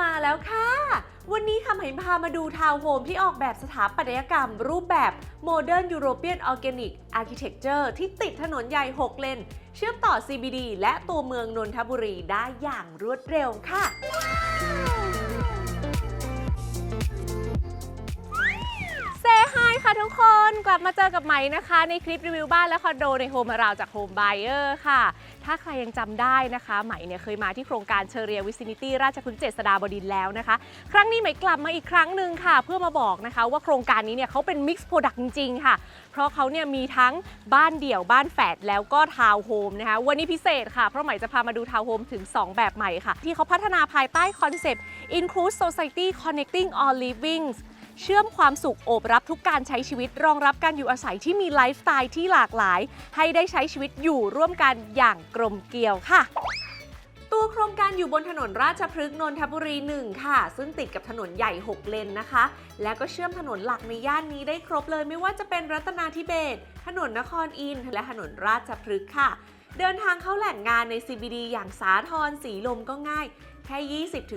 มาแล้วค่ะ วันนี้คำไหพามาดูทาวน์โฮมที่ออกแบบสถาปัตยกรรม รูปแบบโมเดิร์นยุโรเปียออร์แกนิกอาร์เคเต็กเจอร์ที่ติดถนนใหญ่ 6 เลน เชื่อมต่อ CBD และตัวเมืองนนทบุรีได้อย่างรวดเร็วค่ะ ค่ะทุกคนกลับมาเจอกับไหมนะคะ ในคลิปรีวิวบ้านและคอนโดในโฮมราวจากโฮมไบเออร์ค่ะ ถ้าใครยังจำได้นะคะไหมเนี่ยเคยมาที่โครงการเชอเรียวิซินิตี้ราชพฤกษ์เจษฎาบดินแล้วนะคะ ครั้งนี้ไหมกลับมาอีกครั้งหนึ่งค่ะ เพื่อมาบอกนะคะว่าโครงการนี้เนี่ยเขาเป็นมิกซ์โปรดักต์จริงๆค่ะ เพราะเขาเนี่ยมีทั้งบ้านเดี่ยวบ้านแฝดแล้วก็ทาวน์โฮมนะคะวันนี้พิเศษค่ะเพราะไหมจะพามาดูทาวน์โฮมถึง 2 แบบใหม่ค่ะ ที่เขาพัฒนาภายใต้คอนเซปต์ Include Society Connecting All Livings เชื่อมความสุขโอบรับทุกการใช้ชีวิตรองรับการอยู่อาศัยที่มีไลฟ์สไตล์ที่หลากหลาย ให้ได้ใช้ชีวิตอยู่ร่วมกันอย่างกลมเกลียวค่ะตัวโครงการอยู่บนถนนราชพฤกษ์นนทบุรี 1 ค่ะ ซึ่งติดกับถนนใหญ่ 6 เลนนะคะ และก็เชื่อมถนนหลักในย่านนี้ได้ครบเลยไม่ว่าจะเป็นรัตนาธิเบศถนนนครอินทร์และถนนราชพฤกษ์ค่ะ เดินทางเข้าแหล่งงานใน CBD อย่างสาทรสีลมก็ง่าย แค่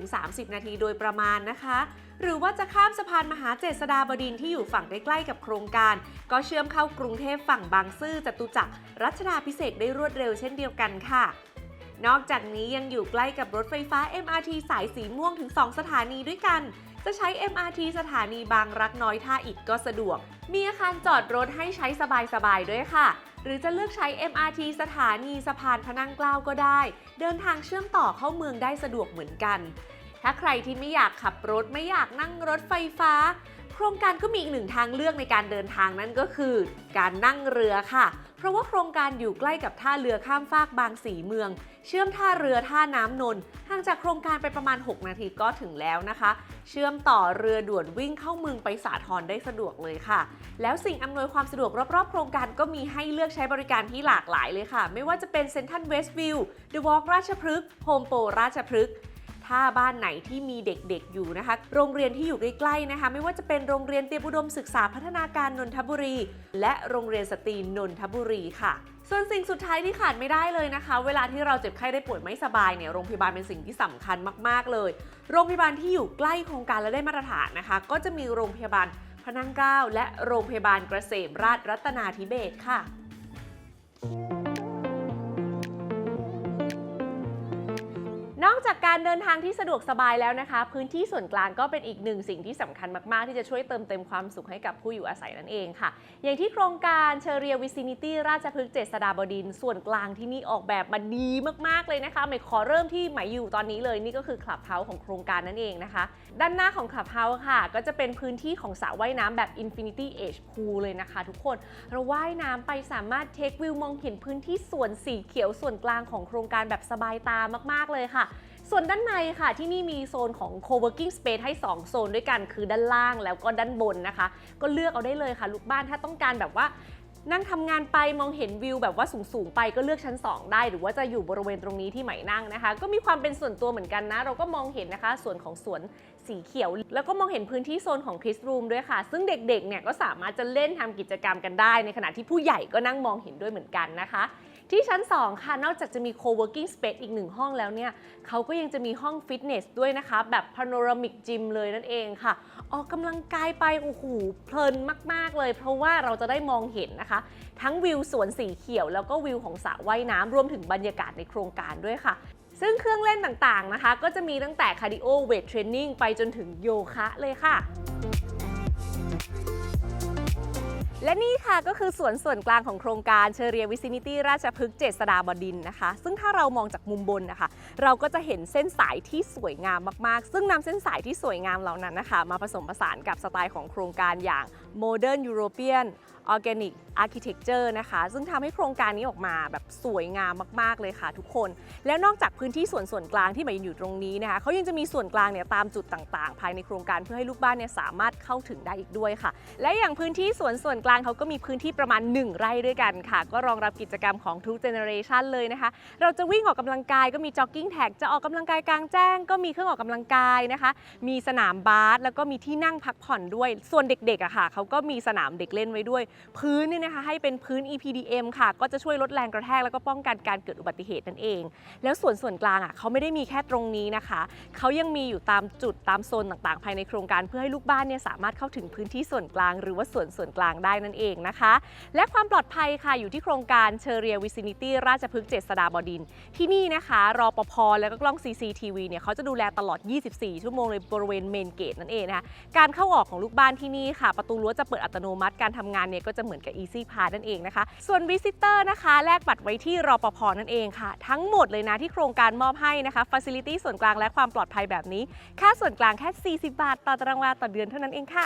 20-30 นาทีโดยประมาณนะคะ หรือว่าจะข้ามสะพานมหาเจษฎาบดินที่อยู่ฝั่งใกล้ๆกับโครงการ ก็เชื่อมเข้ากรุงเทพฝั่งบางซื่อจตุจักรรัชดาพิเศษได้รวดเร็วเช่นเดียวกันค่ะนอกจากนี้ยังอยู่ใกล้กับรถไฟฟ้า MRT สายสีม่วงถึง 2 สถานีด้วยกัน จะใช้ MRT สถานีบางรักน้อยท่าอิฐก็สะดวก มีอาคารจอดรถให้ใช้สบายๆด้วยค่ะ หรือจะเลือกใช้ MRT สถานีสะพานพระนั่งเกล้าก็ได้ เดินทางเชื่อมต่อเข้าเมืองได้สะดวกเหมือนกัน ถ้าใครที่ไม่อยากขับรถไม่อยากนั่งรถไฟฟ้า โครงการก็มีอีกหนึ่งทางเลือกในการเดินทางนั่นก็คือ การนั่งเรือค่ะ เพราะว่าโครงการอยู่ใกล้กับท่าเรือข้ามฟากบางสีเมือง เชื่อมท่าเรือท่าน้ำนนท์ห่างจากโครงการไปประมาณ 6 นาทีก็ถึงแล้วนะคะ เชื่อมต่อเรือด่วนวิ่งเข้าเมืองไปสาทรได้สะดวกเลยค่ะ แล้วสิ่งอำนวยความสะดวกรอบๆ โครงการก็มีให้เลือกใช้บริการที่หลากหลายเลยค่ะ ไม่ว่าจะเป็นเซ็นทรัลเวสต์วิวเดอะวอล์กราชพฤกษ์โฮมโปรราชพฤกษ์ ถ้าบ้านไหนที่มีเด็กๆอยู่นะคะ โรงเรียนที่อยู่ใกล้ๆนะคะ ไม่ว่าจะเป็นโรงเรียนเตรียมอุดมศึกษาพัฒนาการนนทบุรี และโรงเรียนสตรีนนทบุรีค่ะส่วนสิ่งสุดท้ายที่ขาดไม่ได้เลยนะคะ เวลาที่เราเจ็บไข้ได้ป่วยไม่สบายเนี่ยโรงพยาบาลเป็นสิ่งที่สำคัญมากๆเลย โรงพยาบาลที่อยู่ใกล้โครงการและได้มาตรฐานนะคะ ก็จะมีโรงพยาบาลพระนั่งเกล้าและโรงพยาบาลเกษมราชรัตนาธิเบศค่ะ นอกจากการเดินทางที่สะดวกสบายแล้วนะคะ พื้นที่ส่วนกลางก็เป็นอีกหนึ่งสิ่งที่สำคัญมากๆ ที่จะช่วยเติมเต็มความสุขให้กับผู้อยู่อาศัยนั่นเองค่ะ อย่างที่โครงการเชอเรียวิซินิตี้ราชพฤกษ์เจษฎาบดิน ส่วนกลางที่นี่ออกแบบมาดีมากๆเลยนะคะหมายขอเริ่มที่หมายอยู่ตอนนี้เลยนี่ก็คือคลับเฮาส์ของโครงการนั่นเองนะคะ ด้านหน้าของคลับเฮาส์ค่ะ ก็จะเป็นพื้นที่ของสระว่ายน้ำแบบ Infinity Age Pool เลยนะคะ ทุกคนเราว่ายน้ำไปสามารถเทควิวมองเห็นพื้นที่ส่วนสีเขียวส่วนกลางของโครงการแบบสบายตามากๆเลยค่ะ ส่วนด้านในค่ะที่นี่มีโซนของ co-working space ให้ 2 โซนด้วยกันคือด้านล่างแล้วก็ด้านบนนะคะ ก็เลือกเอาได้เลยค่ะ ลูกบ้านถ้าต้องการแบบว่านั่งทำงานไปมองเห็นวิวแบบว่าสูงๆไปก็เลือกชั้น 2 ได้ หรือว่าจะอยู่บริเวณตรงนี้ที่ไหม่นั่งนะคะ ก็มีความเป็นส่วนตัวเหมือนกันนะ เราก็มองเห็นนะคะ ส่วนของสวนสีเขียว แล้วก็มองเห็นพื้นที่โซนของคิสรูมด้วยค่ะ ซึ่งเด็กๆเนี่ยก็สามารถจะเล่นทำกิจกรรมกันได้ ในขณะที่ผู้ใหญ่ก็นั่งมองเห็นด้วยเหมือนกันนะคะ ที่ชั้น 2 ค่ะ นอกจากจะมี co-working space อีกหนึ่งห้องแล้วเนี่ยเขาก็ยังจะมีห้องฟิตเนสด้วยนะคะ แบบ panoramic gym เลยนั่นเองค่ะ ออกกำลังกายไป โอ้โห เพลินมาก ๆ เลย เพราะว่าเราจะได้มองเห็นนะคะ ทั้งวิวสวนสีเขียว แล้วก็วิวของสระว่ายน้ำรวมถึงบรรยากาศในโครงการด้วยค่ะซึ่งเครื่องเล่นต่างๆนะคะ ก็จะมีตั้งแต่คาร์ดิโอเวทเทรนนิ่งไปจนถึงโยคะเลยค่ะ และนี่ค่ะก็คือสวนส่วนกลางของโครงการเชเรียวิซินิตี้ราชพฤกษ์เจษฎาบดินนะคะ ซึ่งถ้าเรามองจากมุมบนนะคะ เราก็จะเห็นเส้นสายที่สวยงามมากๆ ซึ่งนำเส้นสายที่สวยงามเหล่านั้นนะคะ มาผสมผสานกับสไตล์ของโครงการอย่าง Modern European Organic Architecture นะคะ ซึ่งทำให้โครงการนี้ออกมาแบบสวยงามมาก ๆ เลยค่ะทุกคน แล้วนอกจากพื้นที่ส่วนส่วนกลางที่หมายอยู่ตรงนี้นะคะเขายังจะมีส่วนกลางเนี่ยตามจุดต่างๆ ภายในโครงการเพื่อให้ลูกบ้านเนี่ยสามารถเข้าถึงได้อีกด้วยค่ะ และอย่างพื้นที่สวนส่วนกลางเขาก็มีพื้นที่ประมาณ 1 ไร่ด้วยกันค่ะ ก็รองรับกิจกรรมของทุกเจเนอเรชันเลยนะคะ เราจะวิ่งออกกำลังกายก็มีจ็อกกิ้งแท็กจะออกกำลังกายกลางแจ้ง ก็มีเครื่องออกกำลังกายนะคะ มีสนามบาสแล้วก็มีที่นั่งพักผ่อนด้วย ส่วนเด็กๆอะค่ะเขาก็มีสนามเด็กเล่นไว้ด้วย พื้นเนี่ยนะคะให้เป็นพื้น EPDM ค่ะ ก็จะช่วยลดแรงกระแทกแล้วก็ป้องกันการเกิดอุบัติเหตุนั่นเอง แล้วส่วนส่วนกลางอะเขาไม่ได้มีแค่ตรงนี้นะคะ เขายังมีอยู่ตามจุดตามโซนต่างๆ ภายในโครงการเพื่อให้ลูกบ้านเนี่ยสามารถเข้าถึงพื้นที่ส่วนกลาง หรือว่าส่วนส่วนกลางได้นั่นเองนะคะ และความปลอดภัยค่ะอยู่ที่โครงการเชเรียวิซินิตี้ราชพฤกษ์เจษฎาบดิน ที่นี่นะคะรอปภแล้วก็กล้อง CCTV เนี่ยเขาจะดูแลตลอด 24 ชั่วโมงเลยบริเวณเมนเกตนั่นเองนะคะการเข้าออกของลูกบ้านที่นี่ค่ะ ประตูรั้วจะเปิดอัตโนมัติการทำงานเนี่ยก็จะเหมือนกับ Easy Pass นั่นเองนะคะ ส่วนวิสิเตอร์นะคะแลกบัตรไว้ที่รอปภนั่นเองค่ะ ทั้งหมดเลยนะที่โครงการมอบให้นะคะฟ a ซิลิตี้ส่วนกลางและความปลอดภัยแบบนี้ ค่าส่วนกลางแค่ 40 บาท ต่อตารางวาต่อเดือนเท่านั้นเองค่ะ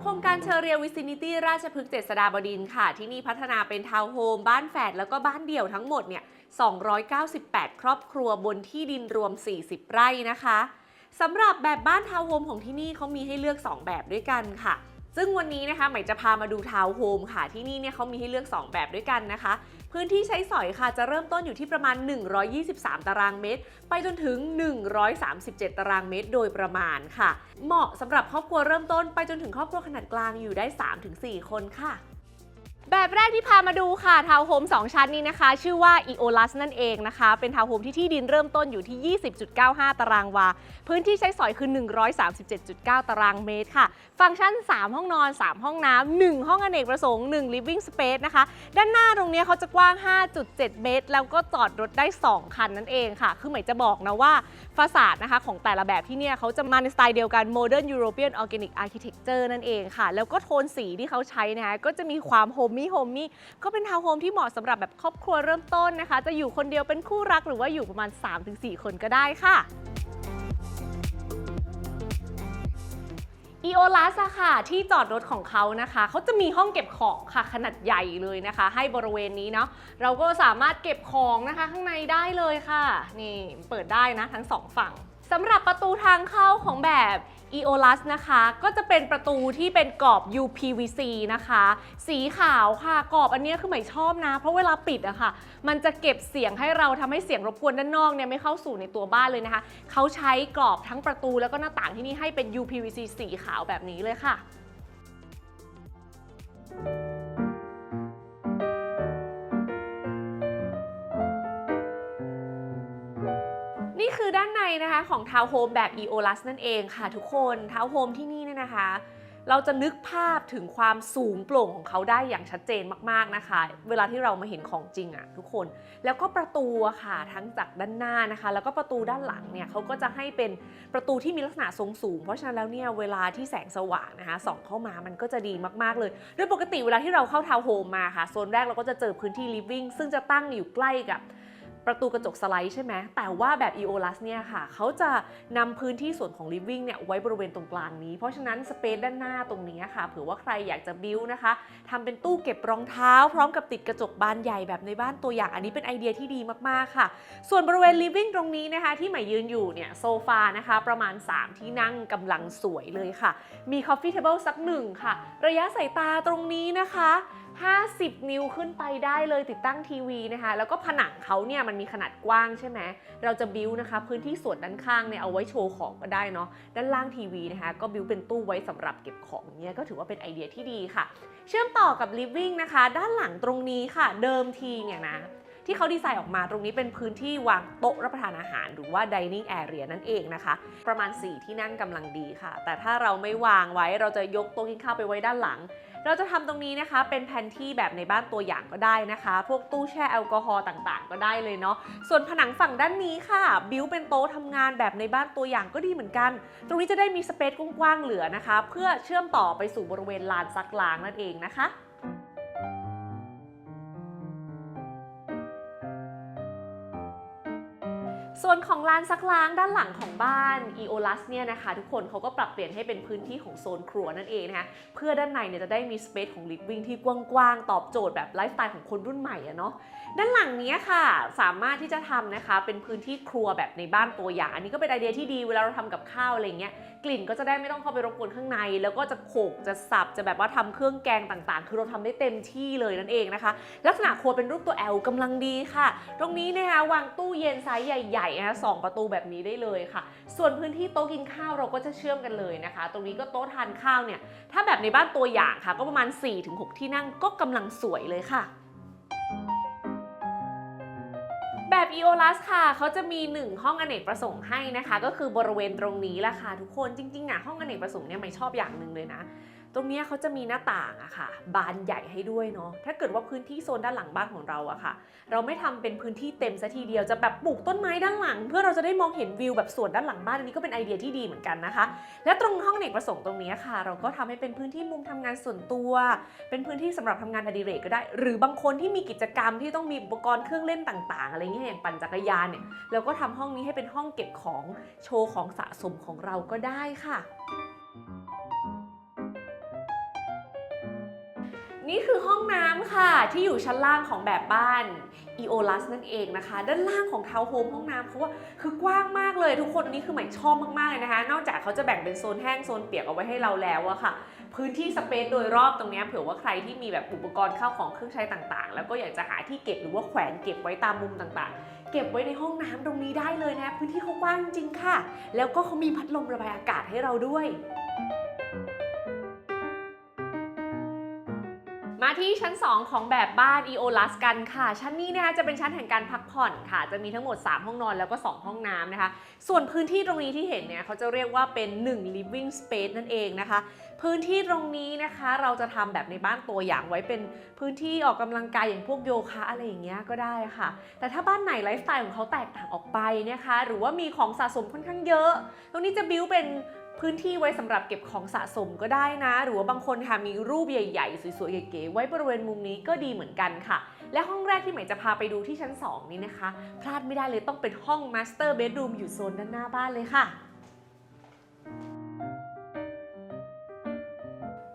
โครงการเชอเรียวิซินิตี้ราชพฤกษ์เจษฎาบดินค่ะ ที่นี่พัฒนาเป็นทาวน์โฮมบ้านแฝดแล้วก็บ้านเดี่ยวทั้งหมดเนี่ย 298 ครอบครัวบนที่ดินรวม 40 ไร่นะคะ สำหรับแบบบ้านทาวน์โฮมของที่นี่เขามีให้เลือก 2 แบบด้วยกันค่ะ ซึ่งวันนี้นะคะใหม่จะพามาดูทาวน์โฮมค่ะ ที่นี่เนี่ยเขามีให้เลือก 2 แบบด้วยกันนะคะ พื้นที่ใช้สอยค่ะจะเริ่มต้นอยู่ที่ประมาณ 123 ตารางเมตร ไปจนถึง 137 ตารางเมตร โดยประมาณค่ะ เหมาะสำหรับครอบครัวเริ่มต้นไปจนถึงครอบครัวขนาดกลางอยู่ได้ 3-4 คนค่ะ แบบแรกที่พามาดูค่ะทาวน์โฮม2 ชั้นนี้นะคะ ชื่อว่า EOLAS นั่นเองนะคะ เป็นทาวน์โฮมที่ที่ดินเริ่มต้นอยู่ที่ 20.95 ตารางวา พื้นที่ใช้สอยคือ 137.9 ตารางเมตรค่ะ ฟังก์ชัน 3 ห้องนอน 3 ห้องน้ำ 1 ห้องอเนกประสงค์ 1 living space นะคะ ด้านหน้าตรงเนี้ยเขาจะกว้าง 5.7 เมตร แล้วก็จอดรถได้ 2 คันนั่นเองค่ะ คือหมายจะบอกนะว่า ฟาสาดนะคะของแต่ละแบบที่เนี่ยเขาจะมาในสไตล์เดียวกัน Modern European Organic Architecture นั่นเองค่ะ แล้วก็โทนสีที่เขาใช้นะคะก็จะมีความโฮมมี่โฮมมี่ก็เป็นทาวน์โฮมที่เหมาะสำหรับแบบครอบครัวเริ่มต้นนะคะ จะอยู่คนเดียวเป็นคู่รักหรือว่าอยู่ประมาณ 3-4 คนก็ได้ค่ะ อีโอลัสอะค่ะ ที่จอดรถของเขานะคะ เขาจะมีห้องเก็บของค่ะ ขนาดใหญ่เลยนะคะ ให้บริเวณนี้เนาะเราก็สามารถเก็บของนะคะ ข้างในได้เลยค่ะ นี่เปิดได้นะทั้งสองฝั่งสำหรับประตูทางเข้าของแบบ EOLAS นะคะ ก็จะเป็นประตูที่เป็นกรอบ UPVC นะคะ สีขาวค่ะ กรอบอันนี้คือหมายชอบนะ เพราะเวลาปิดอะค่ะ มันจะเก็บเสียงให้เราทำให้เสียงรบกวนด้านนอกเนี่ยไม่เข้าสู่ในตัวบ้านเลยนะคะ เขาใช้กรอบทั้งประตูแล้วก็หน้าต่างที่นี่ให้เป็น UPVC สีขาวแบบนี้เลยค่ะนี่ คือด้านในนะคะของทาวน์โฮมแบบ EOLAS นั่นเองค่ะทุกคนทาวน์โฮมที่นี่เนี่ยนะคะ เราจะนึกภาพถึงความสูงโปร่งของเขาได้อย่างชัดเจนมากๆนะคะ เวลาที่เรามาเห็นของจริงอะทุกคน แล้วก็ประตูค่ะทั้งจากด้านหน้านะคะ แล้วก็ประตูด้านหลังเนี่ยเขาก็จะให้เป็นประตูที่มีลักษณะทรงสูง เพราะฉะนั้นแล้วเนี่ยเวลาที่แสงสว่างนะคะส่องเข้ามามันก็จะดีมากๆเลยโดยปกติเวลาที่เราเข้าทาวน์โฮมมาค่ะโซนแรกเราก็จะเจอพื้นที่ living ซึ่งจะตั้งอยู่ใกล้กับ ประตูกระจกสไลด์ใช่ไหมแต่ว่าแบบ EOLAS เนี่ยค่ะเขาจะนำพื้นที่ส่วนของ Living เนี่ยไว้บริเวณตรงกลางนี้ เพราะฉะนั้นสเปซด้านหน้าตรงนี้ค่ะเผื่อว่าใครอยากจะบิวนะคะทำเป็นตู้เก็บรองเท้า พร้อมกับติดกระจกบานใหญ่แบบในบ้านตัวอย่างอันนี้เป็นไอเดียที่ดีมากๆค่ะ ส่วนบริเวณ Living ตรงนี้นะคะ ที่หม่ยืนอยู่เนี่ยโซฟานะคะ ประมาณ 3 ที่นั่งกำลังสวยเลยค่ะ มี Coffee Table สักหนึ่งค่ะ ระยะสายตาตรงนี้นะคะ 50 นิ้วขึ้นไปได้เลยติดตั้งทีวีนะคะ แล้วก็ผนังเขาเนี่ยมันมีขนาดกว้างใช่ไหม เราจะบิวนะคะ พื้นที่ส่วนด้านข้างเนี่ยเอาไว้โชว์ของก็ได้เนาะ ด้านล่างทีวีนะคะ ก็บิวเป็นตู้ไว้สำหรับเก็บของเนี่ยก็ถือว่าเป็นไอเดียที่ดีค่ะ เชื่อมต่อกับ living นะคะ ด้านหลังตรงนี้ค่ะ เดิมทีเนี่ยนะที่เขาดีไซน์ออกมาตรงนี้เป็นพื้นที่วางโต๊ะรับประทานอาหาร หรือว่า dining area นั่นเองนะคะ ประมาณ 4 ที่นั่งกำลังดีค่ะ แต่ถ้าเราไม่วางไว้เราจะยกโต๊ะกินข้าวไปไว้ด้านหลัง เราจะทำตรงนี้นะคะเป็นแผนที่แบบในบ้านตัวอย่างก็ได้นะคะ พวกตู้แช่แอลกอฮอล์ต่างๆ ก็ได้เลยเนาะส่วนผนังฝั่งด้านนี้ค่ะ บิวเป็นโต๊ะทำงานแบบในบ้านตัวอย่างก็ดีเหมือนกัน ตรงนี้จะได้มีสเปซกว้างๆเหลือนะคะ เพื่อเชื่อมต่อไปสู่บริเวณลานซักล้างนั่นเองนะคะ ส่วนของลานซักล้างด้านหลังของบ้าน EOLUS เนี่ยนะคะทุกคนเขาก็ปรับเปลี่ยนให้เป็นพื้นที่ของโซนครัวนั่นเองนะคะเพื่อด้านในเนี่ยจะได้มีสเปซของ living ที่กว้างๆ ตอบโจทย์แบบไลฟ์สไตล์ของคนรุ่นใหม่อะเนาะด้านหลังนี้ค่ะ สามารถที่จะทำนะคะ เป็นพื้นที่ครัวแบบในบ้านตัวอย่าง อันนี้ก็เป็นไอเดียที่ดีเวลาเราทำกับข้าวอะไรเงี้ยกลิ่นก็จะได้ไม่ต้องเข้าไปรบกวนข้างใน แล้วก็จะโขกจะสับจะแบบว่าทำเครื่องแกงต่างๆ คือเราทำได้เต็มที่เลยนั่นเองนะคะ ลักษณะครัวเป็นรูปตัว L กำลังดีค่ะ ตรงนี้นะคะวางตู้เย็นไซส์ใหญ่นะคะสองประตูแบบนี้ได้เลยค่ะ ส่วนพื้นที่โต๊ะกินข้าวเราก็จะเชื่อมกันเลยนะคะ ตรงนี้ก็โต๊ะทานข้าวเนี่ย ถ้าแบบในบ้านตัวอย่างค่ะ ก็ประมาณ 4-6 ที่นั่งก็กำลังสวยเลยค่ะแบบ EOLUS ค่ะ เขาจะมี 1 ห้องอเนกประสงค์ให้นะคะ ก็คือบริเวณตรงนี้แหละค่ะทุกคน จริงๆอะห้องอเนกประสงค์เนี่ยไม่ชอบอย่างหนึ่งเลยนะ รงนี้เขาจะมีหน้าต่างอะค่ะ บานใหญ่ให้ด้วยเนาะถ้าเกิดว่าพื้นที่โซนด้านหลังบ้านของเราอะค่ะ เราไม่ทำเป็นพื้นที่เต็มซะทีเดียวจะแบบปลูกต้นไม้ด้านหลัง เพื่อเราจะได้มองเห็นวิวแบบสวนด้านหลังบ้านอันนี้ก็เป็นไอเดียที่ดีเหมือนกันนะคะ และตรงห้องเนกประสงค์ตรงนี้ค่ะ เราก็ทำให้เป็นพื้นที่มุมทำงานส่วนตัว เป็นพื้นที่สำหรับทำงานอดิเรกก็ได้ หรือบางคนที่มีกิจกรรมที่ต้องมีอุปกรณ์เครื่องเล่นต่างๆ อะไรเงี้ยอย่างปั่นจักรยานเนี่ยเราก็ทำห้องนี้ให้เป็นห้องเก็บของโชว์ของสะสมของเราก็ได้ค่ะ นี่คือห้องน้ำค่ะที่อยู่ชั้นล่างของแบบบ้าน EOLUS นั่นเองนะคะ ด้านล่างของทาวน์โฮมห้องน้ำเขาว่าคือกว้างมากเลยทุกคนนี่คือหม่ชอบมากๆเลยนะคะ นอกจากเขาจะแบ่งเป็นโซนแห้งโซนเปียกเอาไว้ให้เราแล้วอะค่ะ พื้นที่สเปซโดยรอบตรงนี้เผื่อว่าใครที่มีแบบอุปกรณ์เข้าของเครื่องใช้ต่างๆ แล้วก็อยากจะหาที่เก็บหรือว่าแขวนเก็บไว้ตามมุมต่างๆเก็บไว้ในห้องน้ำตรงนี้ได้เลยนะ พื้นที่เขากว้างจริงค่ะ แล้วก็เขามีพัดลมระบายอากาศให้เราด้วย มาที่ชั้น 2 ของแบบบ้าน EOLUS กันค่ะ ชั้นนี้นะคะจะเป็นชั้นแห่งการพักผ่อนค่ะ จะมีทั้งหมด 3 ห้องนอนแล้วก็ 2 ห้องน้ำนะคะ ส่วนพื้นที่ตรงนี้ที่เห็นเนี่ยเขาจะเรียกว่าเป็น 1 living space นั่นเองนะคะ พื้นที่ตรงนี้นะคะเราจะทำแบบในบ้านตัวอย่างไว้เป็นพื้นที่ออกกำลังกายอย่างพวกโยคะอะไรอย่างเงี้ยก็ได้ค่ะ แต่ถ้าบ้านไหนไลฟ์สไตล์ของเขาแตกต่างออกไปนะคะ หรือว่ามีของสะสมค่อนข้างเยอะ ตรงนี้จะบิวเป็น พื้นที่ไว้สำหรับเก็บของสะสมก็ได้นะ หรือว่าบางคนค่ะมีรูปใหญ่ๆ สวยๆ เก๋ๆ ไว้บริเวณมุมนี้ก็ดีเหมือนกันค่ะ และห้องแรกที่ใหม่จะพาไปดูที่ชั้น 2 นี้นะคะ พลาดไม่ได้เลยต้องเป็นห้องมาสเตอร์เบดรูมอยู่โซนด้านหน้าบ้านเลยค่ะ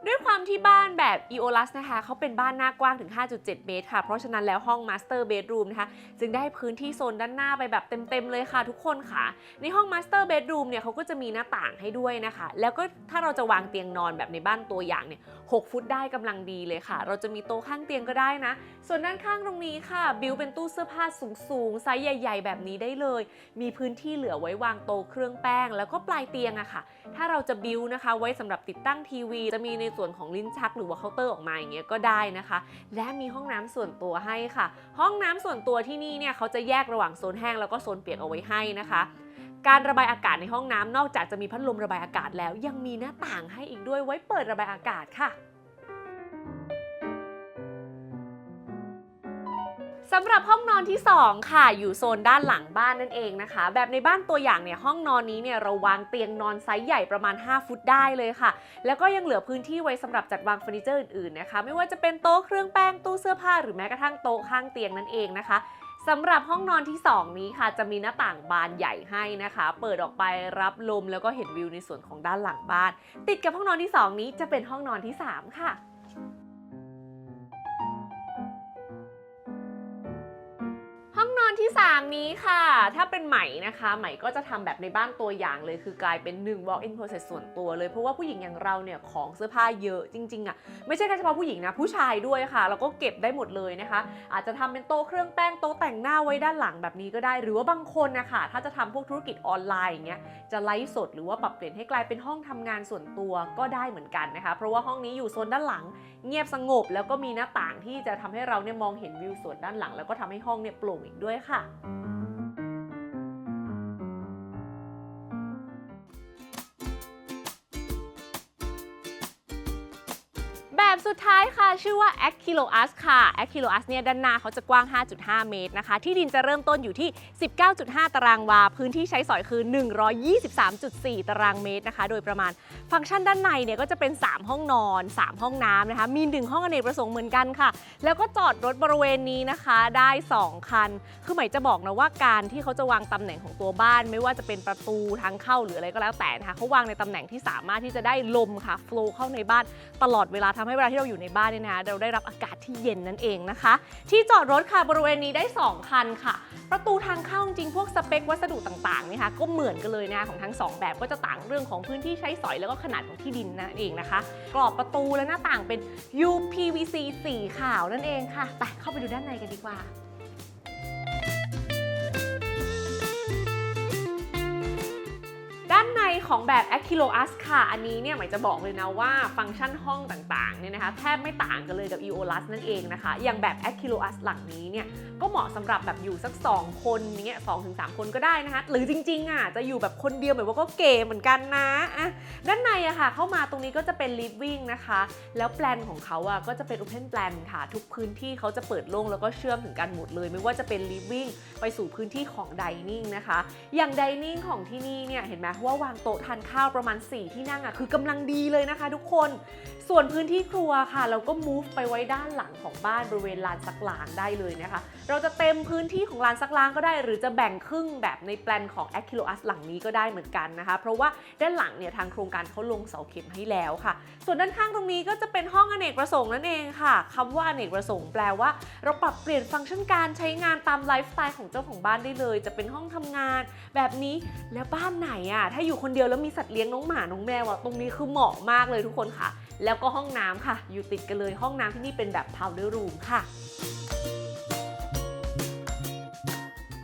ด้วยความที่บ้านแบบ EOLUS นะคะเขาเป็นบ้านหน้ากว้างถึง 5.7 เมตรค่ะ เพราะฉะนั้นแล้วห้อง Master Bedroom นะคะ จึงได้พื้นที่โซนด้านหน้าไปแบบเต็มๆเลยค่ะทุกคนค่ะ ในห้อง Master Bedroom เนี่ยเขาก็จะมีหน้าต่างให้ด้วยนะคะ แล้วก็ถ้าเราจะวางเตียงนอนแบบในบ้านตัวอย่างเนี่ย 6 ฟุตได้กำลังดีเลยค่ะ เราจะมีโต๊ะข้างเตียงก็ได้นะ ส่วนด้านข้างตรงนี้ค่ะ บิวเป็นตู้เสื้อผ้าสูงๆไซส์ใหญ่ ๆ แบบนี้ได้เลย มีพื้นที่เหลือไว้วางโต๊ะเครื่องแป้ง แล้วก็ปลายเตียงอะค่ะ ถ้าเราจะบิวนะคะ ไว้สำหรับติดตั้งทีวี จะมีในส่วนของลิ้นชักหรือว่าเคาน์เตอร์ออกมาอย่างเงี้ยก็ได้นะคะ และมีห้องน้ำส่วนตัวให้ค่ะ ห้องน้ำส่วนตัวที่นี่เนี่ยเขาจะแยกระหว่างโซนแห้งแล้วก็โซนเปียกเอาไว้ให้นะคะการระบายอากาศในห้องน้ำนอกจากจะมีพัดลมระบายอากาศแล้ว ยังมีหน้าต่างให้อีกด้วยไว้เปิดระบายอากาศค่ะ สำหรับห้องนอนที่ 2 ค่ะ อยู่โซนด้านหลังบ้านนั่นเองนะคะ แบบในบ้านตัวอย่างเนี่ยห้องนอนนี้เนี่ยเราวางเตียงนอนไซส์ใหญ่ประมาณ 5 ฟุตได้เลยค่ะ แล้วก็ยังเหลือพื้นที่ไว้สำหรับจัดวางเฟอร์นิเจอร์อื่นๆนะคะ ไม่ว่าจะเป็นโต๊ะเครื่องแป้งตู้เสื้อผ้าหรือแม้กระทั่งโต๊ะข้างเตียงนั่นเองนะคะสำหรับห้องนอนที่ 2 นี้ค่ะ จะมีหน้าต่างบานใหญ่ให้นะคะ เปิดออกไปรับลมแล้วก็เห็นวิวในส่วนของด้านหลังบ้าน ติดกับห้องนอนที่ 2 นี้จะเป็นห้องนอนที่ 3 ค่ะ ห้องนที่ 3 นี้ค่ะ ถ้าเป็นไหมนะคะ ไหมก็จะทำแบบในบ้านตัวอย่างเลย คือกลายเป็น 1 walk-in closet ส่วนตัวเลย เพราะว่าผู้หญิงอย่างเราเนี่ยของเสื้อผ้าเยอะจริงๆอะ่ะ ไม่ใช่แค่เฉพาะผู้หญิงนะ ผู้ชายด้วยค่ะ เราก็เก็บได้หมดเลยนะคะ อาจจะทำเป็นโต๊ะเครื่องแป้งโต๊ะแต่งหน้าไว้ด้านหลังแบบนี้ก็ได้ หรือว่าบางคนนะคะถ้าจะทำพวกธุรกิจออนไลน์อย่างเงี้ย จะไลฟ์สดหรือว่าปรับเปลี่ยนให้กลายเป็นห้องทำงานส่วนตัวก็ได้เหมือนกันนะคะ เพราะว่าห้องนี้อยู่โซนด้านหลัง เงียบสงบ แล้วก็มีหน้าต่างที่จะทำให้เราเนี่ยมองเห็นวิวสวนด้านหลัง แล้วก็ทำให้ห้องเนี่ยโปร่งอีกด้วยค่ะ สุดท้ายค่ะ ชื่อว่า a k i l o u s ค่ะ a k i l o u s เนี่ยด้านหน้าเขาจะกว้าง 5.5 เมตรนะคะ ที่ดินจะเริ่มต้นอยู่ที่ 19.5 ตารางวา พื้นที่ใช้สอยคือ 123.4 ตารางเมตรนะคะ โดยประมาณ ฟังก์ชันด้านในเนี่ยก็จะเป็น 3 ห้องนอน 3 ห้องน้ำนะคะ มี 1 ห้องอเนกประสงค์เหมือนกันค่ะ แล้วก็จอดรถบริเวณนี้นะคะได้ 2 คัน คือหมายจะบอกนะว่าการที่เขาจะวางตำแหน่งของตัวบ้าน ไม่ว่าจะเป็นประตูทางเข้าหรืออะไรก็แล้วแต่นะคะเขาวางในตำแหน่งที่สามารถที่จะได้ลมค่ะฟลูเข้าในบ้านตลอดเวลาทำให้เวลาที่เราอยู่ในบ้านเนี่ยนะคะเราได้รับอากาศที่เย็นนั่นเองนะคะ ที่จอดรถค่ะบริเวณนี้ได้ 2 คันค่ะ ประตูทางเข้าจริงพวกสเปควัสดุต่างๆนี่ค่ะก็เหมือนกันเลยนะคะของทั้ง 2 แบบก็จะต่างเรื่องของพื้นที่ใช้สอยแล้วก็ขนาดของที่ดินนั่นเองนะคะ กรอบประตูและหน้าต่างเป็น UPVC สีขาวนั่นเองค่ะไปเข้าไปดูด้านในกันดีกว่า ในของแบบ a k i l o u s ค่ะ อันนี้เนี่ยหมายจะบอกเลยนะว่าฟังก์ชันห้องต่างๆเนี่ยนะคะแทบไม่ต่างกันเลยกับ EOLUS นั่นเองนะคะ อย่างแบบ a k i l o u s หลังนี้เนี่ยก็เหมาะสำหรับแบบอยู่สัก 2 คนเนี่ยสองถึงสามคนก็ได้นะคะ หรือจริงๆอะจะอยู่แบบคนเดียวแบบว่าก็เก๋เหมือนกันนะอะด้านในอะค่ะเข้ามาตรงนี้ก็จะเป็น living นะคะ แล้วแปลนของเขาอะก็จะเป็น open plan ค่ะ ทุกพื้นที่เขาจะเปิดโล่งแล้วก็เชื่อมถึงกันหมดเลย ไม่ว่าจะเป็น living ไปสู่พื้นที่ของ dining นะคะ อย่าง dining ของที่นี่เนี่ยเห็นไหมว่าวางโต๊ะทานข้าวประมาณ 4 ที่นั่งอะคือกำลังดีเลยนะคะ ทุกคน ส่วนพื้นที่ครัวค่ะ เราก็ move ไปไว้ด้านหลังของบ้านบริเวณลานซักล้างได้เลยนะคะ เราจะเต็มพื้นที่ของลานซักล้างก็ได้ หรือจะแบ่งครึ่งแบบในแปลนของ a k i l o u s หลังนี้ก็ได้เหมือนกันนะคะ เพราะว่าด้านหลังเนี่ยทางโครงการเขาลงเสาเข็มให้แล้วค่ะ ส่วนด้านข้างตรงนี้ก็จะเป็นห้องอเนกประสงค์นั่นเองค่ะคำว่าอเนกประสงค์แปลว่า เราปรับเปลี่ยนฟังก์ชันการใช้งานตามไลฟ์สไตล์ของเจ้าของบ้านได้เลย จะเป็นห้องทำงานแบบนี้แล้วบ้านไหนอะถ้าอยู่คนเดียวแล้วมีสัตว์เลี้ยงน้องหมา น้องแมวอะตรงนี้คือเหมาะมากเลยทุกคนค่ะ แล้วก็ห้องน้ำค่ะ อยู่ติดกันเลยห้องน้ำที่นี่เป็นแบบ powder room ค่ะ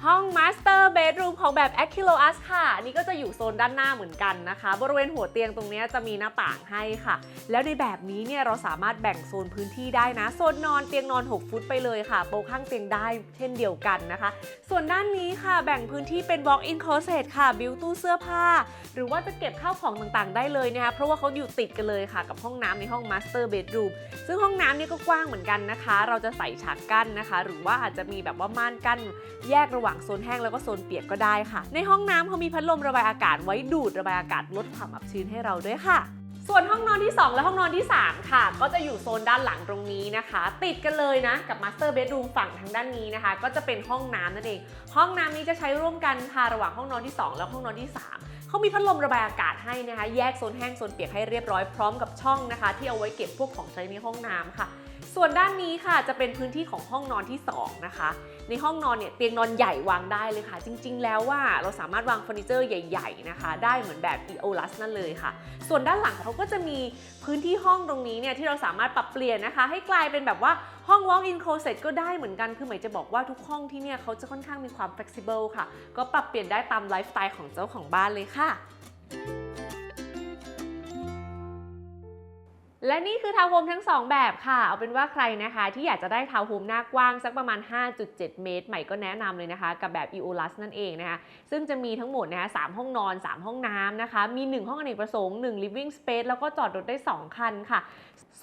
ห้องมาสเตอร์ Master Bedroom ของแบบ a k i l o u s ค่ะอันนี่ก็จะอยู่โซนด้านหน้าเหมือนกันนะคะ บริเวณหัวเตียงตรงนี้จะมีหน้าต่างให้ค่ะ แล้วในแบบนี้เนี่ยเราสามารถแบ่งโซนพื้นที่ได้นะ โซนนอนเตียงนอน 6 ฟุตไปเลยค่ะโต๊ะข้างเตียงได้เช่นเดียวกันนะคะ ส่วนด้านนี้ค่ะแบ่งพื้นที่เป็น walk-in closet ค่ะบิวตู้เสื้อผ้า หรือว่าจะเก็บข้าวของต่างๆ ได้เลยนะคะเพราะว่าเขาอยู่ติดกันเลยค่ะ กับห้องน้ำในห้อง Master Bedroom ซึ่งห้องน้ำเนี่ยก็กว้างเหมือนกันนะคะ เราจะใส่ฉากกั้นนะคะ หรือว่าอาจจะมีแบบว่าม่านกั้นแยกระหว่างโซนแห้งแล้วก็โซนเปียกก็ได้ค่ะ ในห้องน้ำเขามีพัดลมระบายอากาศไว้ดูดระบายอากาศลดความอับชื้นให้เราด้วยค่ะ ส่วนห้องนอนที่ 2 และห้องนอนที่ 3 ค่ะ ก็จะอยู่โซนด้านหลังตรงนี้นะคะ ติดกันเลยนะ กับ Master Bedroom ฝั่งทางด้านนี้นะคะ ก็จะเป็นห้องน้ำนั่นเอง ห้องน้ำนี้จะใช้ร่วมกันค่ะระหว่างห้องนอนที่ 2 และห้องนอนที่ 3เขามีพัดลมระบายอากาศให้นะคะ แยกโซนแห้งโซนเปียกให้เรียบร้อยพร้อมกับช่องนะคะ ที่เอาไว้เก็บพวกของใช้ในห้องน้ำค่ะ ส่วนด้านนี้ค่ะจะเป็นพื้นที่ของห้องนอนที่ 2 นะคะ ในห้องนอนเนี่ยเตียงนอนใหญ่วางได้เลยค่ะ จริง ๆ แล้วว่าเราสามารถวางเฟอร์นิเจอร์ใหญ่ ๆ นะคะ ได้เหมือนแบบ EOLUS นั่นเลยค่ะ ส่วนด้านหลังเขาก็จะมีพื้นที่ห้องตรงนี้เนี่ยที่เราสามารถปรับเปลี่ยนนะคะ ให้กลายเป็นแบบว่าห้อง walk-in closet ก็ได้เหมือนกัน คือหมายจะบอกว่าทุกห้องที่เนี่ยเขาจะค่อนข้างมีความ flexible ค่ะ ก็ปรับเปลี่ยนได้ตามไลฟ์สไตล์ของเจ้าของบ้านเลยค่ะ และนี่คือทาวน์โฮมทั้ง 2 แบบค่ะ เอาเป็นว่าใครนะคะ ที่อยากจะได้ทาวน์โฮมหน้ากว้างสักประมาณ 5.7 เมตร ใหม่ก็แนะนำเลยนะคะ กับแบบ EOLUS นั่นเองนะคะ ซึ่งจะมีทั้งหมดนะคะ3ห้องนอน 3 ห้องน้ำนะคะ มี 1 ห้องอเนกประสงค์ 1 living space แล้วก็จอดรถได้ 2 คันค่ะ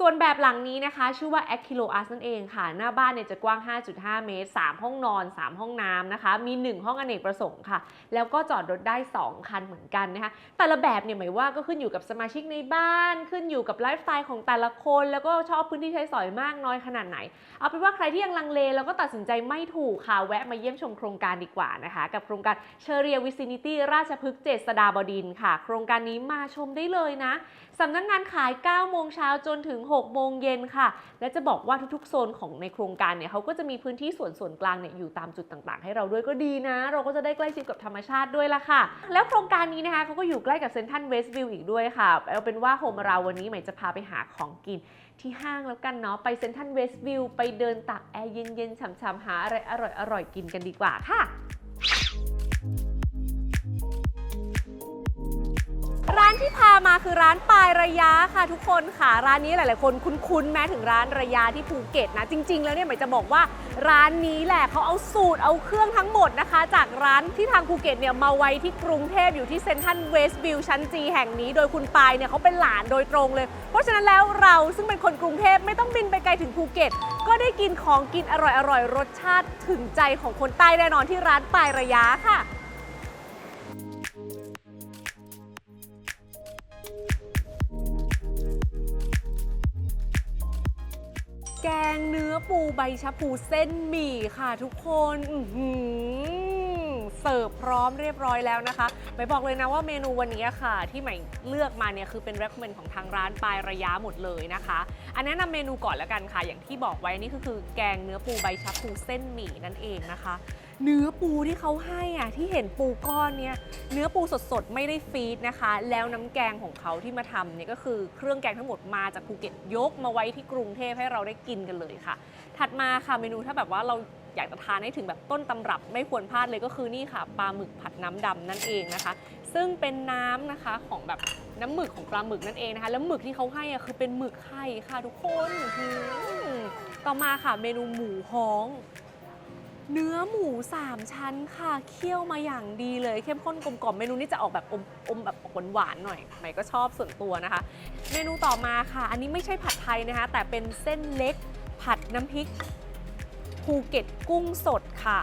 ส่วนแบบหลังนี้นะคะ ชื่อว่า a k i l o u s นั่นเองค่ะ หน้าบ้านเนี่ยจะกว้าง 5.5 เมตร 3 ห้องนอน 3 ห้องน้ำนะคะ มี 1 ห้องอเนกประสงค์ค่ะ แล้วก็จอดรถได้ 2 คันเหมือนกันนะคะ แต่ละแบบเนี่ยหมายว่าก็ขึ้นอยู่กับสมาชิกในบ้าน ขึ้นอยู่กับไลฟ์สไตล์ของแต่ละคน แล้วก็ชอบพื้นที่ใช้สอยมากน้อยขนาดไหน เอาเป็นว่าใครที่ยังลังเลแล้วก็ตัดสินใจไม่ถูกค่ะแวะมาเยี่ยมชมโครงการดีกว่านะคะ กับโครงการเชอเรียวิซินิตี้ราชพฤกษ์เจษฎาบดินค่ะ โครงการนี้มาชมได้เลยนะ สำนักงานขาย 9 โมงเช้าจนถึง 6 โมงเย็นค่ะ และจะบอกว่าทุกๆ โซนของในโครงการเนี่ยเขาก็จะมีพื้นที่ส่วนส่วนกลางเนี่ยอยู่ตามจุดต่างๆ ให้เราด้วยก็ดีนะ เราก็จะได้ใกล้ชิดกับธรรมชาติด้วยละค่ะ แล้วโครงการนี้นะคะเขาก็อยู่ใกล้กับเซนทรัลเวสต์วิวอีกด้วยค่ะ เอาเป็นว่าโฮมเราวันนี้ใหม่จะพาไปหาของกินที่ห้างแล้วกันเนาะไปเซนทรัลเวสต์วิวไปเดินตักแอร์เย็นๆฉ่ำๆหาอะไรอร่อยๆกินกันดีกว่าค่ะ ร้านที่พามาคือร้านปลายระยะค่ะทุกคนค่ะร้านนี้หลาย ๆ คนคุ้นๆแม้ถึงร้านระยะที่ภูเก็ตนะ จริง ๆ แล้วเนี่ยหมายจะบอกว่าร้านนี้แหละเขาเอาสูตรเอาเครื่องทั้งหมดนะคะ จากร้านที่ทางภูเก็ตเนี่ยมาไว้ที่กรุงเทพอยู่ที่เซ็นทรัลเวสต์วิวชั้นจีแห่งนี้ โดยคุณปายเนี่ยเขาเป็นหลานโดยตรงเลย เพราะฉะนั้นแล้วเราซึ่งเป็นคนกรุงเทพไม่ต้องบินไปไกลถึงภูเก็ตก็ได้กินของกินอร่อยๆรสชาติถึงใจของคนใต้แน่นอนที่ร้านปลายระยะค่ะ แกงเนื้อปูใบชะพูเส้นหมี่ค่ะทุกคนเสิร์ฟพร้อมเรียบร้อยแล้วนะคะไม่บอกเลยนะว่าเมนูวันนี้ค่ะ ที่ใหม่เลือกมาเนี่ยคือเป็น recommend ของทางร้านปลายระยะหมดเลยนะคะ อันแนะนำเมนูก่อนแล้วกันค่ะ อย่างที่บอกไว้นี่ก็คือแกงเนื้อปูใบชะพูเส้นหมี่นั่นเองนะคะ เนื้อปูที่เขาให้อะที่เห็นปูก้อนเนี่ยเนื้อปูสดๆ ไม่ได้ฟีดนะคะ แล้วน้ำแกงของเขาที่มาทำเนี่ยก็คือเครื่องแกงทั้งหมดมาจากภูเก็ตยกมาไว้ที่กรุงเทพให้เราได้กินกันเลยค่ะ ถัดมาค่ะเมนูถ้าแบบว่าเราอยากจะทานให้ถึงแบบต้นตำรับไม่ควรพลาดเลยก็คือนี่ค่ะปลาหมึกผัดน้ำดำนั่นเองนะคะ ซึ่งเป็นน้ำนะคะของแบบน้ำหมึกของปลาหมึกนั่นเองนะคะ แล้วหมึกที่เขาให้อะคือเป็นหมึกไข่ค่ะทุกคน ต่อมาค่ะเมนูหมูฮ้อง เนื้อหมู 3 ชั้นค่ะ เคี่ยวมาอย่างดีเลย เข้มข้นกลมกล่อมเมนูนี้จะออกแบบอมอมแบบหวานหวานๆหน่อยใหม่ก็ชอบส่วนตัวนะคะ เมนูต่อมาค่ะ อันนี้ไม่ใช่ผัดไทยนะคะ แต่เป็นเส้นเล็กผัดน้ำพริกภูเก็ตกุ้งสดค่ะ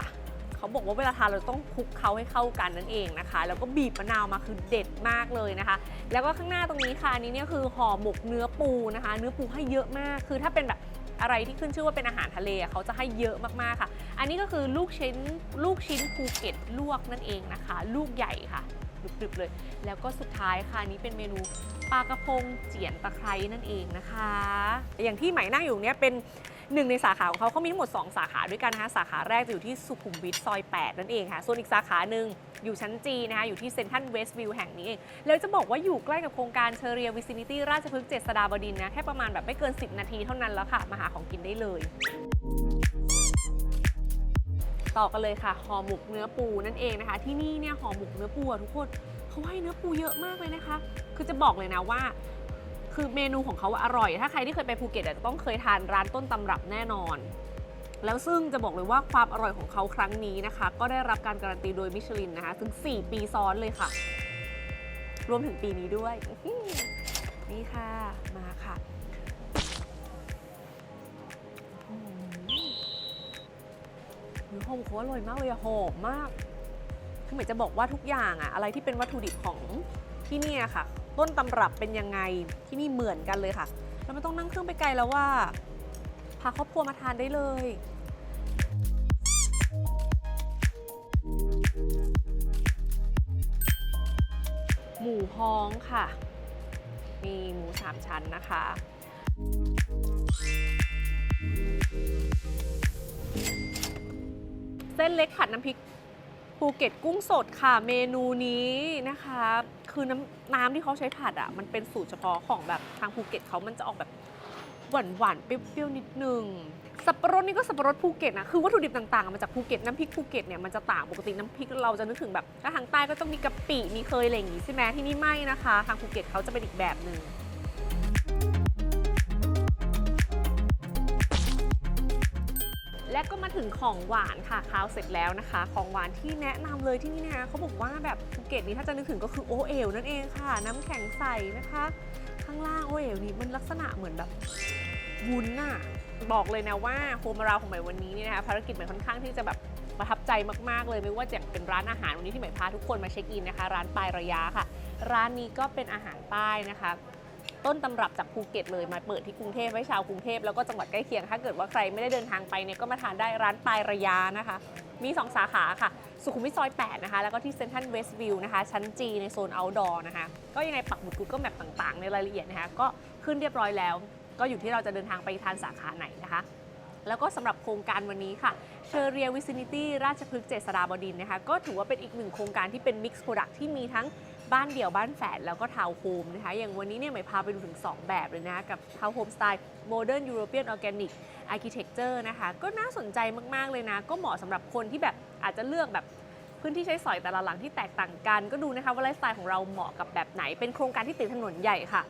เขาบอกว่าเวลาทานเราต้องคลุกเคล้าให้เข้ากันนั่นเองนะคะ แล้วก็บีบมะนาวมาคือเด็ดมากเลยนะคะ แล้วก็ข้างหน้าตรงนี้ค่ะอันนี้เนี่ยคือห่อหมกเนื้อปูนะคะ เนื้อปูให้เยอะมากคือถ้าเป็นแบบ อะไรที่ขึ้นชื่อว่าเป็นอาหารทะเลเขาจะให้เยอะมากๆค่ะ อันนี้ก็คือลูกชิ้นลูกชิ้นภูเก็ตลวกนั่นเองนะคะ ลูกใหญ่ค่ะกรึบๆเลย แล้วก็สุดท้ายค่ะนี้เป็นเมนูปลากระพงเจียนตะไคร้นั่นเองนะคะ อย่างที่ไหมนั่งอยู่เนี้ยเป็นหนึ่งในสาขาของเขาเขามีทั้งหมด 2 สาขาด้วยกันนะคะสาขาแรกจะอยู่ที่สุขุมวิทซอย 8 นั่นเองค่ะ ส่วนอีกสาขาหนึ่ง อยู่ชั้นจีนะคะอยู่ที่เซ็นทรัลเวสต์วิวแห่งนี้เองแล้วจะบอกว่าอยู่ใกล้กับโครงการเชอเรียวิซินิตี้ราชพฤกษ์เจษฎาบดินทร์นะแค่ประมาณแบบไม่เกิน 10 นาทีเท่านั้นแล้วค่ะ มาหาของกินได้เลยต่อกันเลยค่ะห่อหมกเนื้อปูนั่นเองนะคะ ที่นี่เนี่ยห่อหมกเนื้อปูอะทุกคนเขาให้เนื้อปูเยอะมากเลยนะคะ คือจะบอกเลยนะว่า คือเมนูของเขาอร่อย ถ้าใครที่เคยไปภูเก็ตจะต้องเคยทานร้านต้นตำรับแน่นอน แล้วซึ่งจะบอกเลยว่าความอร่อยของเขาครั้งนี้นะคะ ก็ได้รับการการันตีโดยมิชลินนะคะ ถึง 4 ปีซ้อนเลยค่ะ รวมถึงปีนี้ด้วย นี่ค่ะ มาค่ะหือเนื้อหอมเขาอร่อยมากเลยอะหอมมากคือหมายจะบอกว่าทุกอย่างอะอะไรที่เป็นวัตถุดิบของที่นี่ค่ะ ต้นตำรับเป็นยังไงที่นี่เหมือนกันเลยค่ะ เราไม่ต้องนั่งเครื่องไปไกลแล้วว่าพาครอบครัวมาทานได้เลย ฮ้องค่ะ มีหมูสามชั้นนะคะ เส้นเล็กผัดน้ำพริกภูเก็ตกุ้งสดค่ะ เมนูนี้นะคะ คือน้ำน้ำที่เขาใช้ผัดอะ มันเป็นสูตรเฉพาะของแบบทางภูเก็ตเขามันจะออกแบบ หวานหวานเปรี้ยวๆนิดนึงสับปะรดนี่ก็สับปะรดภูเก็ตนะคือวัตถุดิบต่างๆมาจากภูเก็ตน้ำพริกภูเก็ตเนี่ยมันจะต่างปกติน้ำพริกเราจะนึกถึงแบบถ้าทางใต้ก็ต้องมีกะปิมีเคยอะไรอย่างงี้ใช่ไหมที่นี่ไม่นะคะ ทางภูเก็ตเขาจะเป็นอีกแบบหนึ่งและก็มาถึงของหวานค่ะคาวเสร็จแล้วนะคะ ของหวานที่แนะนำเลยที่นี่นะคะเขาบอกว่าแบบภูเก็ตนี้ถ้าจะนึกถึงก็คือโอเอลนั่นเองค่ะ น้ำแข็งใสนะคะ ข้างล่างโอเอลนี่มันลักษณะเหมือนแบบ วุ้นน่ะบอกเลยนะว่าโฮมเราของใหม่วันนี้เนี่ยนะคะภารกิจใหม่ค่อนข้างที่จะแบบประทับใจมากๆเลย ไม่ว่าจะเป็นร้านอาหารวันนี้ที่ใหม่พาทุกคนมาเช็คอินนะคะ ร้านปลายระยะค่ะ ร้านนี้ก็เป็นอาหารใต้นะคะต้นตำรับจากภูเก็ตเลยมาเปิดที่กรุงเทพไว้ชาวกรุงเทพแล้วก็จังหวัดใกล้เคียง ถ้าเกิดว่าใครไม่ได้เดินทางไปเนี่ยก็มาทานได้ร้านปลายระยานะคะ มี 2 สาขาค่ะ สุขุมวิทซอย 8 นะคะ แล้วก็ที่เซ็นทรัลเวสต์วิวนะคะ ชั้นจีในโซน outdoor นะคะ ก็ยังไงปักหมุด Google Map ต่างๆ ในรายละเอียดนะคะ ก็ขึ้นเรียบร้อยแล้ว ก็อยู่ที่เราจะเดินทางไปทานสาขาไหนนะคะ แล้วก็สำหรับโครงการวันนี้ค่ะเชอเรียวิซินิตี้ราชพฤกษ์เจษฎาบดินนะคะก็ถือว่าเป็นอีกหนึ่งโครงการที่เป็นมิกซ์โปรดักที่มีทั้งบ้านเดี่ยวบ้านแฝดแล้วก็ทาวน์โฮมนะคะอย่างวันนี้เนี่ยหมายพาไปดูถึง 2 แบบเลยนะะกับทาวน์โฮมสไตล์โมเดิร์นยูโรเปียนออร์แกนิกอาร์เคเต็กเจอร์นะคะก็น่าสนใจมาก ๆ เลยนะ ก็เหมาะสำหรับคนที่แบบอาจจะเลือกแบบพื้นที่ใช้สอยแต่ละหลังที่แตกต่างกัน ก็ดูนะคะว่าไลฟ์สไตล์ของเราเหมาะกับแบบไหนเป็นโครงการที่ติดถนนใหญ่ค่ะ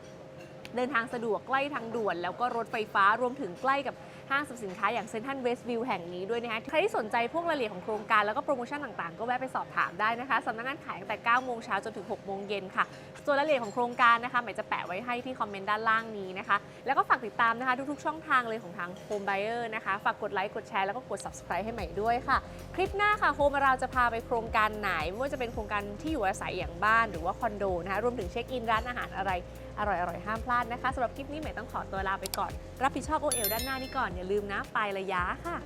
เดินทางสะดวกใกล้ทางด่วน แล้วก็รถไฟฟ้ารวมถึงใกล้กับห้างสรรพสินค้าอย่างเซ็นทรัลเวสต์วิวแห่งนี้ด้วยนะคะใครที่สนใจพวกรายละเอียดของโครงการแล้วก็โปรโมชั่นต่างๆ ก็แวะไปสอบถามได้นะคะสำนักงานขายตั้งแต่ 9 โมงเช้าจนถึง 6 โมงเย็นค่ะ ส่วนรายละเอียดของโครงการนะคะหมายจะแปะไว้ให้ที่คอมเมนต์ด้านล่างนี้นะคะ แล้วก็ฝากติดตามนะคะทุกๆช่องทางเลยของทาง Home Buyer นะคะ ฝากกดไลค์กดแชร์แล้วก็กด subscribe ให้ใหม่ด้วยค่ะ คลิปหน้าค่ะโฮมเราจะพาไปโครงการไหนไม่ว่าจะเป็นโครงการที่อยู่อาศัยอย่างบ้านหรือว่าคอนโดนะคะรวมถึงเช็คอินร้านอาหารอะไร อร่อยๆ ห้ามพลาดนะคะสำหรับคลิปนี้ใหม่ต้องขอตัวลาไปก่อน รับผิดชอบโอเอลด้านหน้านี้ก่อน อย่าลืมนะไประยะค่ะ